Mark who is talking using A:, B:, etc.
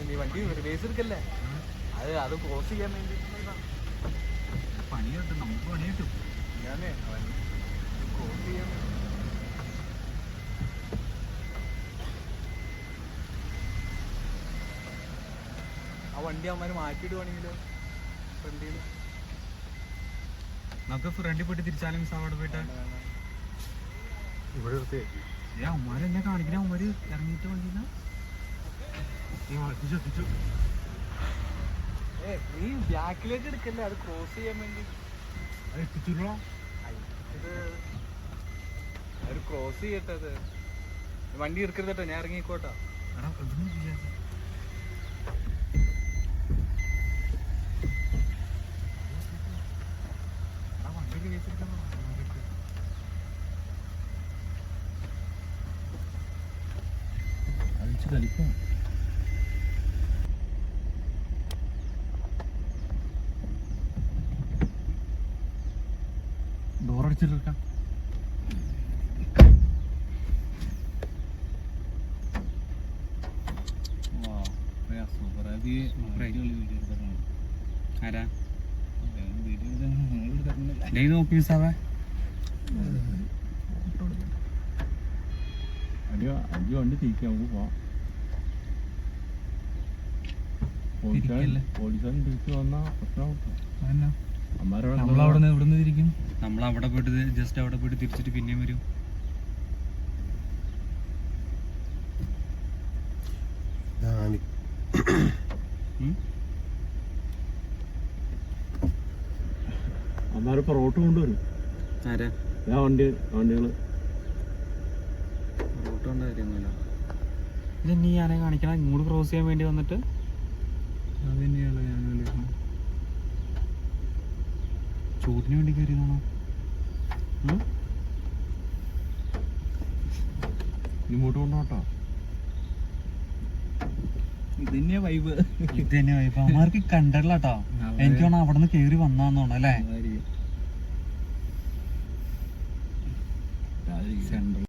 A: നീ വണ്ടി റിവേഴ്സ് എടുക്കല്ലേ? അത് അത് ക്രോസ് ചെയ്യാൻ വേണ്ടി
B: പണി കിട്ടും നമുക്ക് പണി കിട്ടും
A: ഞാനേ ക്രോസ് ചെയ്യാൻ ആ വണ്ടി അവന്മാര് മാറ്റിയിടുവാണെങ്കിലോ ഫ്രണ്ടിൽ
B: നമുക്ക് ഫ്രണ്ടിൽ പോയിട്ട് തിരിച്ചാലും അവിടെ പോയിട്ട്.
A: ഇവിടെ എടുത്തേ
B: ഏ അമ്മമാര് എന്നെ കാണിക്കണ അമ്മമാര് ഇറങ്ങിയിട്ട് വണ്ടിന്ന്
A: ഏ നീ ബാക്കിലേക്ക് എടുക്കല്ലേ? അത് ക്രോസ് ചെയ്യാൻ വേണ്ടി. ഒരു ക്രോസ് ചെയ്യട്ടെ അത്. വണ്ടി എടുക്കരുതട്ടോ ഞാൻ ഇറങ്ങിക്കോട്ടോ.
B: എടാ ഇതൊന്നും ചെയ്യാതെ എടാ വണ്ടി റിവേഴ്സ് എടുക്കാൻ പറ അമ്മമാർക്ക്.
C: അടിച്ച് കളിക്കാം അടി വണ്ടി തിരിക്കാം നമുക്ക് പോവാം. പോലീസുകാരൻ
B: തിരിക്കല്ലേ?
C: പോലീസുകാരൻ തിരിച്ചു വന്നാൽ പ്രശ്നമാവും അമ്മാരോട്
B: നമ്മളവിടെ നിന്ന് ഇവിടുന്ന് തിരിക്കും? നമ്മൾ അവിടെ പോയിട്ട് ജസ്റ്റ് അവിടെ പോയിട്ട് തിരിച്ചിട്ട് പിന്നെയും വരും. ഉം?
C: അമ്മാരിപ്പോ റോട്ട് കൊണ്ടുവരും.
B: ആരാ?
C: ഞാൻ വണ്ടി വണ്ടികൾ.
B: റോട്ട് കൊണ്ട് കാര്യമൊന്നുമില്ല. ഇത് നീ ഞാനെ കാണിക്കണം ഇങ്ങോട്ട് ക്രോസ് ചെയ്യാൻ വേണ്ടി വന്നിട്ട്.
C: അത് തന്നെയാണ് ഞാൻ ആലോചിക്കുന്നത്.
B: ചോദിന് വേണ്ടി കയറിയതാണോ?
C: ഇങ്ങോട്ട് കൊണ്ടോട്ടോ
A: ഇതന്നെ വൈബ്
B: ഇതന്നെ വൈബ് അമ്മമാർക്ക് കണ്ടല്ലോ എനിക്ക് വേണം അവിടെ നിന്ന് കയറി വന്നാന്ന് തോന്നുന്നു അല്ലേ?